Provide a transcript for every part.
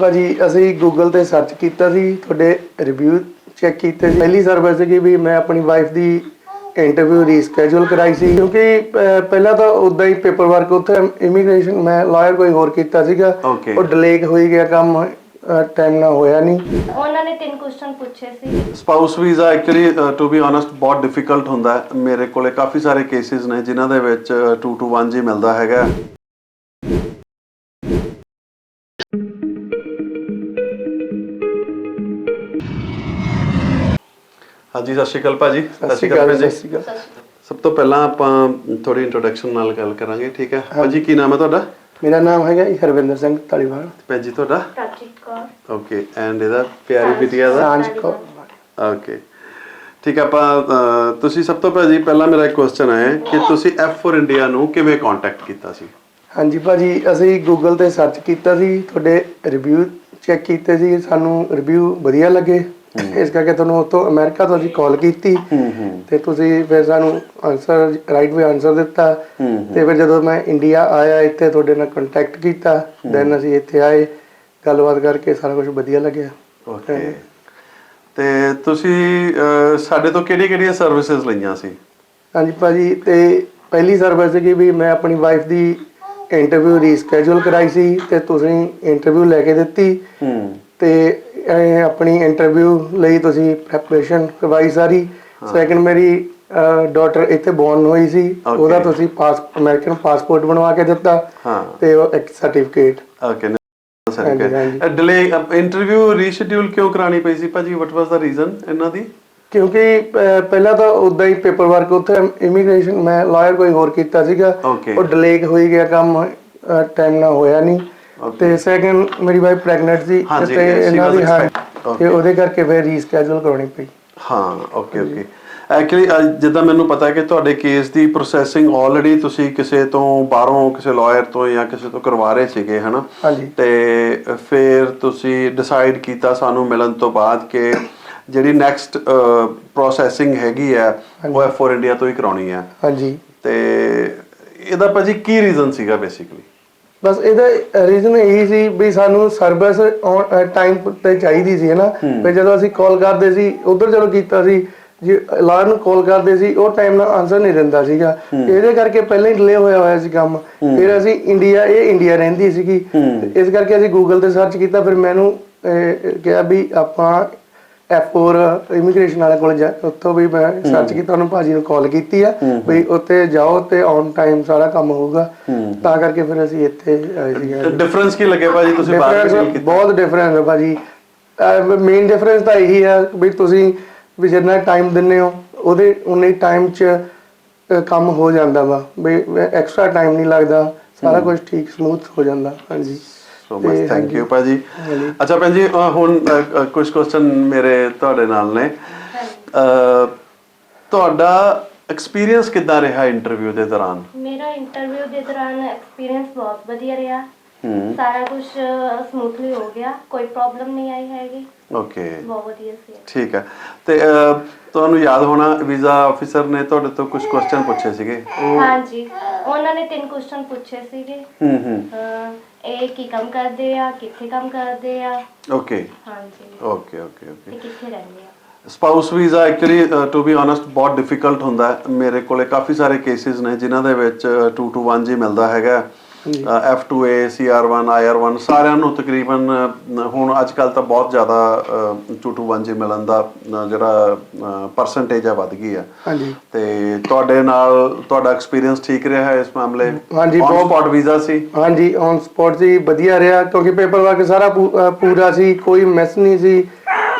ਭਾਜੀ ਅਸੀਂ ਗੂਗਲ ਤੇ ਸਰਚ ਕੀਤਾ ਸੀ ਤੁਹਾਡੇ ਰਿਵਿਊ ਚੈੱਕ ਕੀਤੇ ਸੀ। ਪਹਿਲੀ ਸਰਵਿਸ ਸੀਗੀ ਵੀ ਮੈਂ ਆਪਣੀ ਵਾਈਫ ਦੀ ਇੰਟਰਵਿਊ ਰੀਸਕੇਜੂਲ ਕਰਾਈ ਸੀ। ਕਿਉਂਕਿ ਅਹ, ਪਹਿਲਾਂ ਤਾਂ ਉਦਾਂ ਹੀ ਪੇਪਰ ਵਰਕ ਉੱਥੇ ਇਮੀਗ੍ਰੇਸ਼ਨ ਮੈਂ ਲਾਇਰ ਕੋਈ ਹੋਰ ਕੀਤਾ ਸੀਗਾ। Okay. ਉਹ ਡਿਲੇ ਹੋਈ ਗਿਆ ਕੰਮ ਟਾਈਮ ਨਾਲ ਹੋਇਆ ਨਹੀਂ। ਉਹਨਾਂ ਨੇ ਤਿੰਨ ਕੁਐਸਚਨ ਪੁੱਛੇ ਸੀ। Spouse visa actually to be honest ਬਹੁਤ ਡਿਫਿਕਲਟ ਹੁੰਦਾ ਹੈ। ਮੇਰੇ ਕੋਲੇ ਕਾਫੀ ਸਾਰੇ ਕੇਸਿਸ ਨੇ ਜਿਨ੍ਹਾਂ ਦੇ ਵਿੱਚ 2 to 1 ਜੀ ਮਿਲਦਾ ਹੈਗਾ। ਹਾਂਜੀ ਸਤਿ ਸ਼੍ਰੀ ਅਕਾਲ ਭਾਜੀ। ਸਤਿ ਸ਼੍ਰੀ ਅਕਾਲ। ਸਤਿ ਸ਼੍ਰੀ ਅਕਾਲ ਸਭ ਤੋਂ ਪਹਿਲਾਂ ਆਪਾਂ ਥੋੜੀ ਇੰਟਰੋਡਕਸ਼ਨ ਨਾਲ ਗੱਲ ਕਰਾਂਗੇ ਠੀਕ ਹੈ? ਭਾਜੀ ਕੀ ਨਾਮ ਹੈ ਤੁਹਾਡਾ? ਮੇਰਾ ਨਾਮ ਹੈਗਾ ਜੀ ਹਰਵਿੰਦਰ ਸਿੰਘ ਧਾਲੀਵਾਲ। ਭੈਣ ਜੀ ਤੁਹਾਡਾ? ਪ੍ਰਾਚੀਤ ਕੌਰ। ਓਕੇ ਐਂਡ ਇਹਦਾ ਪਿਆਰੀ ਬਿਟੀਆ ਦਾ? ਸਾਂਝ ਕੋ ਓਕੇ ਠੀਕ ਹੈ ਆਪਾਂ ਤੁਸੀਂ ਸਭ ਤੋਂ ਪਹਿਲਾਂ ਜੀ ਪਹਿਲਾਂ ਮੇਰਾ ਇੱਕ ਕੁਐਸਚਨ ਹੈ ਕਿ ਤੁਸੀਂ F for ਇੰਡੀਆ ਨੂੰ ਕਿਵੇਂ ਕੰਟੈਕਟ ਕੀਤਾ ਸੀ? ਹਾਂਜੀ ਭਾਜੀ ਅਸੀਂ ਗੂਗਲ ਤੇ ਸਰਚ ਕੀਤਾ ਸੀ ਤੁਹਾਡੇ ਰਿਵਿਊ ਚੈੱਕ ਕੀਤੇ ਸੀ ਸਾਨੂੰ ਰਿਵਿਊ ਵਧੀਆ ਲੱਗੇ। ਇਸ ਕਰਕੇ ਤੁਹਾਨੂੰ ਉਤੋਂ ਅਮਰੀਕਾ ਤੋਂ ਅਸੀਂ ਕਾਲ ਕੀਤੀ ਤੇ ਤੁਸੀਂ ਫਿਰ ਸਾਨੂੰ ਆਨਸਰ ਰਾਈਟ ਵੇ ਆਨਸਰ ਦਿੱਤਾ। ਤੇ ਫਿਰ ਜਦੋਂ ਮੈਂ ਇੰਡੀਆ ਆਇਆ ਇੱਥੇ ਤੁਹਾਡੇ ਨਾਲ ਕੰਟੈਕਟ ਕੀਤਾ ਦੈਨ ਅਸੀਂ ਇੱਥੇ ਆਏ ਗੱਲਬਾਤ ਕਰਕੇ ਸਾਰਾ ਕੁਝ ਵਧੀਆ ਲੱਗਿਆ। ਓਕੇ ਤੇ ਤੁਸੀਂ ਸਾਡੇ ਤੋਂ ਕਿਹੜੀ ਕਿਹੜੀਆਂ ਸਰਵਿਸਿਜ਼ ਲਈਆਂ ਸੀ? ਹਾਂਜੀ ਭਾਜੀ ਤੇ ਪਹਿਲੀ ਸਰਵਿਸ ਸੀਗੀ ਵੀ ਮੈਂ ਆਪਣੀ ਵਾਈਫ ਦੀ ਇੰਟਰਵਿਊ ਰੀਸਕੇਜੂਲ ਕਰਾਈ ਸੀ ਤੇ ਤੁਸੀਂ ਇੰਟਰਵਿਊ ਲੈ ਕੇ ਦਿੱਤੀ। ਹੂੰ। ਤੇ ਇਹ ਆਪਣੀ ਇੰਟਰਵਿਊ ਲਈ ਤੁਸੀਂ ਪ੍ਰੈਪਰੇਸ਼ਨ ਕਰਵਾਈ ਸਾਰੀ। ਸੈਕੰਡ ਮੇਰੀ ਡਾਟਰ ਇੱਥੇ ਬੋਰਨ ਹੋਈ ਸੀ। Okay. ਉਹਦਾ ਤੁਸੀਂ ਪਾਸ ਅਮਰੀਕਨ ਪਾਸਪੋਰਟ ਬਣਵਾ ਕੇ ਦਿੱਤਾ ਹਾਂ। ਤੇ ਉਹ ਇੱਕ ਸਰਟੀਫਿਕੇਟ ਓਕੇ ਹਾਂਜੀ, ਹਾਂਜੀ। ਡਿਲੇ ਇੰਟਰਵਿਊ ਰੀਸ਼ਡਿਊਲ ਕਿਉਂ ਕਰਾਣੀ ਪਈ ਸੀ? ਭਾਜੀ ਵਾਟ ਵਾਸ ਦਾ ਰੀਜ਼ਨ ਇਹਨਾਂ ਦੀ? ਕਿਉਂਕਿ ਅਹ, ਪਹਿਲਾਂ ਤਾਂ ਉਦਾਂ ਹੀ ਪੇਪਰ ਵਰਕ ਉੱਥੇ ਇਮੀਗ੍ਰੇਸ਼ਨ ਮੈਂ ਲਾਇਰ ਕੋਈ ਹੋਰ ਕੀਤਾ ਸੀਗਾ। Okay. ਉਹ ਡਿਲੇ ਹੋਈ ਗਿਆ ਕੰਮ ਟਾਈਮ ਨਾਲ ਹੋਇਆ ਨਹੀਂ। ਤੇ ਸੈਕੰਡ ਮੇਰੀ ਵਾਈਫ ਪ੍ਰੈਗਨੈਂਟ ਸੀ ਹਾਂਜੀ, ਤੇ she ਇਹਨਾਂ was ਦੀ ਹਾਂ expect- ਤੇ ਉਹਦੇ ਕਰਕੇ ਫਿਰ ਰੀਸਕੇਜੂਲ ਕਰਾਉਣੀ ਪਈ। ਹਾਂ ਓਕੇ ਓਕੇ ਐਕਚੁਅਲੀ ਜਿੱਦਾਂ ਮੈਨੂੰ ਪਤਾ ਹੈ ਕਿ ਤੁਹਾਡੇ ਕੇਸ ਦੀ ਪ੍ਰੋਸੈਸਿੰਗ ਆਲਰੇਡੀ ਤੁਸੀਂ ਕਿਸੇ ਤੋਂ ਬਾਹਰੋਂ ਕਿਸੇ ਲਾਇਰ ਤੋਂ ਜਾਂ ਕਿਸੇ ਤੋਂ ਕਰਵਾ ਰਹੇ ਸੀਗੇ ਹਨਾ? ਹਾਂਜੀ। ਤੇ ਫਿਰ ਤੁਸੀਂ ਡਿਸਾਈਡ ਕੀਤਾ ਸਾਨੂੰ ਮਿਲਣ ਤੋਂ ਬਾਅਦ ਕਿ ਜਿਹੜੀ ਨੈਕਸਟ ਪ੍ਰੋਸੈਸਿੰਗ ਹੈਗੀ ਹੈ ਉਹ ਐਫ ਫੋਰ ਇੰਡੀਆ ਤੋਂ ਹੀ ਕਰਾਉਣੀ ਹੈ। ਹਾਂਜੀ। ਤੇ ਇਹਦਾ ਭਾਜੀ ਕੀ ਰੀਜ਼ਨ ਸੀਗਾ ਬੇਸਿਕਲੀ ਬਸ ਇਹਦਾ ਰੀਜ਼ਨ ਇਹੀ ਸੀ ਵੀ ਸਾਨੂੰ ਸਰਵਿਸ ਟਾਈਮ ਤੇ ਚਾਹੀਦੀ ਸੀ ਹਨਾ? ਵੀ ਜਦੋਂ ਅਸੀਂ ਕਾਲ ਕਰਦੇ ਸੀ ਉਧਰ ਜਦੋਂ ਕੀਤਾ ਸੀ ਜੇ ਲਾਰ ਨੂੰ ਕਾਲ ਕਰਦੇ ਸੀ ਉਹ ਟਾਈਮ ਨਾਲ ਆਨਸਰ ਨਹੀਂ ਦਿੰਦਾ ਸੀਗਾ। ਇਹਦੇ ਕਰਕੇ ਪਹਿਲਾਂ ਹੀ ਡਿਲੇ ਹੋਇਆ ਹੋਇਆ ਸੀ ਕੰਮ। ਫਿਰ ਅਸੀਂ ਇੰਡੀਆ ਇਹ ਇੰਡੀਆ ਰਹਿੰਦੀ ਸੀਗੀ। ਇਸ ਕਰਕੇ ਅਸੀਂ ਗੂਗਲ ਤੇ ਸਰਚ ਕੀਤਾ ਫਿਰ ਮੈਨੂੰ ਕਿਹਾ ਵੀ ਆਪਾਂ F4 ਇਮੀਗ੍ਰੇਸ਼ਨ ਵਾਲੇ ਕੋਲ ਜਾ ਉੱਥੋਂ ਵੀ ਮੈਂ ਸਰਚ ਕੀਤਾ ਉਹਨੂੰ ਭਾਜੀ ਨੂੰ ਕਾਲ ਕੀਤੀ ਆ ਵੀ ਉੱਥੇ ਜਾਓ ਤੇ ਔਨ ਟਾਈਮ ਸਾਰਾ ਕੰਮ ਹੋਊਗਾ। ਤਾਂ ਕਰਕੇ ਫਿਰ ਅਸੀਂ ਇੱਥੇ ਆਏ ਸੀਗੇ। ਡਿਫਰੈਂਸ ਕੀ ਲੱਗਿਆ ਭਾਜੀ ਤੁਸੀਂ ਬਾਹਰ ਕੀਤੀ? ਬਹੁਤ ਡਿਫਰੈਂਸ ਹੈ ਭਾਜੀ। ਮੇਨ ਡਿਫਰੈਂਸ ਤਾਂ ਇਹੀ ਹੈ ਵੀ ਤੁਸੀਂ ਵੀ ਜਿੰਨਾ ਟਾਈਮ ਦਿੰਦੇ ਹੋ ਉਹਦੇ ਉਨੇ ਟਾਈਮ 'ਚ ਕੰਮ ਹੋ ਜਾਂਦਾ ਵਾ। ਵੀ ਐਕਸਟਰਾ ਟਾਈਮ ਨਹੀਂ ਲੱਗਦਾ ਸਾਰਾ ਕੁਝ ਠੀਕ ਸਮੂਥ ਹੋ ਜਾਂਦਾ ਹਾਂਜੀ। So much thank. ਯੂ ਭਾਜੀ। ਅੱਛਾ ਭੈਣ ਜੀ ਹੁਣ ਕੁਝ ਕੁਐਸਚਨ ਮੇਰੇ ਤੁਹਾਡੇ ਨਾਲ ਨੇ। ਅਹ, ਤੁਹਾਡਾ ਐਕਸਪੀਰੀਅੰਸ ਕਿੱਦਾਂ ਰਿਹਾ ਇੰਟਰਵਿਊ ਦੇ ਦੌਰਾਨ? ਮੇਰਾ ਇੰਟਰਵਿਊ ਦੇ ਦੌਰਾਨ ਐਕਸਪੀਰੀਅੰਸ ਬਹੁਤ ਵਧੀਆ ਰਿਹਾ। ਹੂੰ। ਸਾਰਾ ਕੁਝ ਸਮੂਥਲੀ ਹੋ ਗਿਆ। ਕੋਈ ਪ੍ਰੋਬਲਮ ਨਹੀਂ ਆਈ ਹੈਗੀ। ਓਕੇ ਬਹੁਤ ਵਧੀਆ ਸੀ। ਠੀਕ ਹੈ। ਤੇ ਤੁਹਾਨੂੰ ਯਾਦ ਹੋਣਾ ਵੀਜ਼ਾ ਆਫੀਸਰ ਨੇ ਤੁਹਾਡੇ ਤੋਂ ਕੁਝ ਕੁਐਸਚਨ ਪੁੱਛੇ ਸੀਗੇ? ਹਾਂਜੀ। ਉਹਨਾਂ ਨੇ ਤਿੰਨ ਕੁਐਸਚਨ ਪੁੱਛੇ ਸੀਗੇ। ਹੂੰ ਹੂੰ। ਅਹ, ਇਹ ਕੀ ਕੰਮ ਕਰਦੇ ਆ ਕਿੱਥੇ ਕੰਮ ਕਰਦੇ ਆ। ਓਕੇ। ਹਾਂਜੀ। Okay okay okay. ਤੇ ਕਿੱਥੇ ਰਹਿੰਦੇ ਆ। Spouse visa actually to be honest ਬਹੁਤ ਡਿਫਿਕਲਟ ਹੁੰਦਾ। ਹੈ ਮੇਰੇ ਕੋਲੇ ਕਾਫੀ ਸਾਰੇ ਕੇਸਿਸ ਨੇ ਜਿਨ੍ਹਾਂ ਦੇ ਵਿੱਚ 2 to 1 ਜੀ ਮਿਲਦਾ ਹੈਗਾ। F2A CR1 IR1 ਸਾਰਿਆਂ ਨੂੰ ਤਕਰੀਬਨ ਹੁਣ ਅੱਜ ਕੱਲ ਤਾਂ ਬਹੁਤ ਜ਼ਿਆਦਾ 2 to 1 ਜੀ ਮਿਲਣ ਦਾ ਜਿਹੜਾ ਪਰਸੈਂਟੇਜ ਆ ਵੱਧ ਗਈ ਹੈ। ਹਾਂਜੀ। ਤੇ ਤੁਹਾਡੇ ਨਾਲ ਤੁਹਾਡਾ ਐਕਸਪੀਰੀਅੰਸ ਠੀਕ ਰਿਹਾ ਹੈ ਇਸ ਮਾਮਲੇ? ਹਾਂਜੀ, ਔਨ ਸਪੌਟ ਵੀਜ਼ਾ ਸੀ? ਹਾਂਜੀ ਔਨ ਸਪੌਟ ਸੀ ਵਧੀਆ ਰਿਹਾ ਕਿਉਂਕਿ ਪੇਪਰ ਵਰਕ ਸਾਰਾ ਪੂਰਾ ਸੀ ਕੋਈ ਮਿਸ ਨਹੀਂ ਸੀ।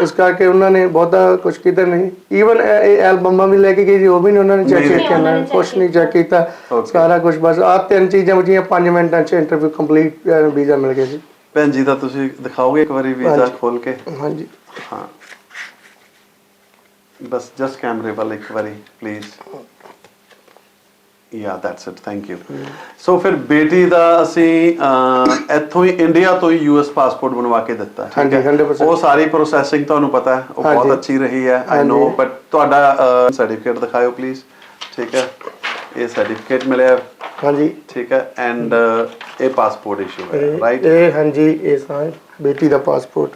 ਇਸ ਕਰਕੇ ਉਹਨਾਂ ਨੇ ਬਹੁਤਾ ਕੁਝ ਕੀਤਾ ਨਹੀਂ। ਈਵਨ ਇਹ ਐਲਬਮਾਂ ਵੀ ਲੈ ਕੇ ਗਏ ਸੀ ਉਹ ਵੀ ਨਹੀਂ ਉਹਨਾਂ ਨੇ ਚੈੱਕ ਕੀਤਾ ਉਹਨਾਂ ਨੇ ਕੁਝ ਨਹੀਂ ਚੈੱਕ ਕੀਤਾ. ਸਾਰਾ ਕੁਝ ਬਸ ਆਹ ਤਿੰਨ ਚੀਜ਼ਾਂ ਬਚੀਆਂ 5 ਮਿੰਟਾਂ 'ਚ ਇੰਟਰਵਿਊ ਕੰਪਲੀਟ ਵੀਜ਼ਾ ਮਿਲ ਗਿਆ ਸੀ ਭੈਣ ਜੀ ਦਾ ਤੁਸੀਂ ਦਿਖਾਓਗੇ ਇੱਕ ਵਾਰੀ ਵੀਜ਼ਾ। ਖੋਲ ਕੇ? ਹਾਂਜੀ। ਹਾਂ। ਬਸ ਜਸਟ ਕੈਮਰੇ ਵੱਲ ਇੱਕ ਵਾਰੀ please yeah that's it thank you so ਫਿਰ ਬੇਟੀ ਦਾ ਅਸੀਂ ਅਹ, ਇੱਥੋਂ ਹੀ ਇੰਡੀਆ ਤੋਂ ਹੀ ਯੂਐਸ ਪਾਸਪੋਰਟ ਬਣਵਾ ਕੇ ਦਿੱਤਾ ਠੀਕ ਹਾਂਜੀ, ਹੈ? 100% ਉਹ ਸਾਰੀ ਪ੍ਰੋਸੈਸਿੰਗ ਤੁਹਾਨੂੰ ਪਤਾ ਹੈ ਉਹ ਬਹੁਤ ਹਾਂਜੀ। ਅੱਛੀ ਰਹੀ ਹੈ ਆਈ ਹਾਂਜੀ। ਨੋ ਬਟ ਤੁਹਾਡਾ ਸਰਟੀਫਿਕੇਟ ਦਿਖਾਓ ਪਲੀਜ਼ ਠੀਕ ਹੈ ਇਹ ਸਰਟੀਫਿਕੇਟ ਮਿਲਿਆ ਹਾਂਜੀ ਠੀਕ ਹੈ ਐਂਡ ਇਹ ਪਾਸਪੋਰਟ ਇਸ਼ੂ ਹੈ ਇਹ- ਰਾਈਟ ਇਹ ਹਾਂਜੀ ਇਹ ਸਾਂ ਬੇਟੀ ਦਾ ਪਾਸਪੋਰਟ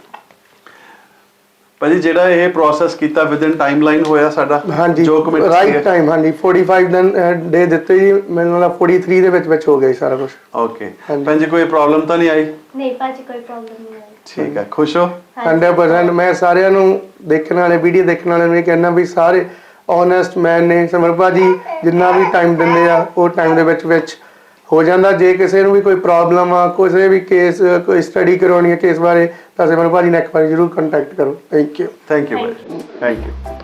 ਭਾਜੀ ਜਿਹੜਾ ਇਹ ਪ੍ਰੋਸੈਸ ਕੀਤਾ ਵਿਦਿਨ ਟਾਈਮਲਾਈਨ ਹੋਇਆ ਸਾਡਾ ਹਾਂਜੀ ਜੋ ਕਮਿਟ ਰਾਈਟ ਟਾਈਮ ਹਾਂਜੀ 45 ਦਿਨ ਡੇ ਦਿੱਤੇ ਜੀ ਮੈਨੂੰ ਲੱਗਦਾ 43 ਦੇ ਵਿੱਚ ਵਿੱਚ ਹੋ ਗਿਆ ਜੀ ਸਾਰਾ ਕੁਝ ਓਕੇ ਹਾਂਜੀ। ਭੈਣ ਜੀ ਕੋਈ ਪ੍ਰੋਬਲਮ ਤਾਂ ਨਹੀਂ ਆਈ? ਨਹੀਂ ਭਾਜੀ ਕੋਈ ਪ੍ਰੋਬਲਮ ਨਹੀਂ ਆਈ। ਠੀਕ ਹੈ ਖੁਸ਼ ਹੋ? 100% ਮੈਂ ਸਾਰਿਆਂ ਨੂੰ ਦੇਖਣ ਵਾਲੇ ਵੀਡੀਓ ਦੇਖਣ ਵਾਲਿਆਂ ਨੂੰ ਇਹ ਕਹਿਣਾ ਵੀ ਸਾਰੇ ਓਨੈਸਟ ਮੈਨ ਨੇ ਸਮਰ ਭਾਜੀ ਜਿੰਨਾ ਵੀ ਟਾਈਮ ਦਿੰਦੇ ਆ ਉਹ ਟਾਈਮ ਦੇ ਵਿੱਚ ਵਿੱਚ ਹੋ ਜਾਂਦਾ ਜੇ ਕਿਸੇ ਨੂੰ ਵੀ ਕੋਈ ਪ੍ਰੋਬਲਮ ਆ ਕਿਸੇ ਵੀ ਕੇਸ ਕੋਈ ਸਟੱਡੀ ਕਰਾਉਣੀ ਹੈ ਕੇਸ ਬਾਰੇ ਤਾਂ ਸਿਮਰ ਭਾਜੀ ਨਾਲ ਇੱਕ ਵਾਰੀ ਜ਼ਰੂਰ ਕੰਟੈਕਟ ਕਰੋ। Thank you thank you Thank thank you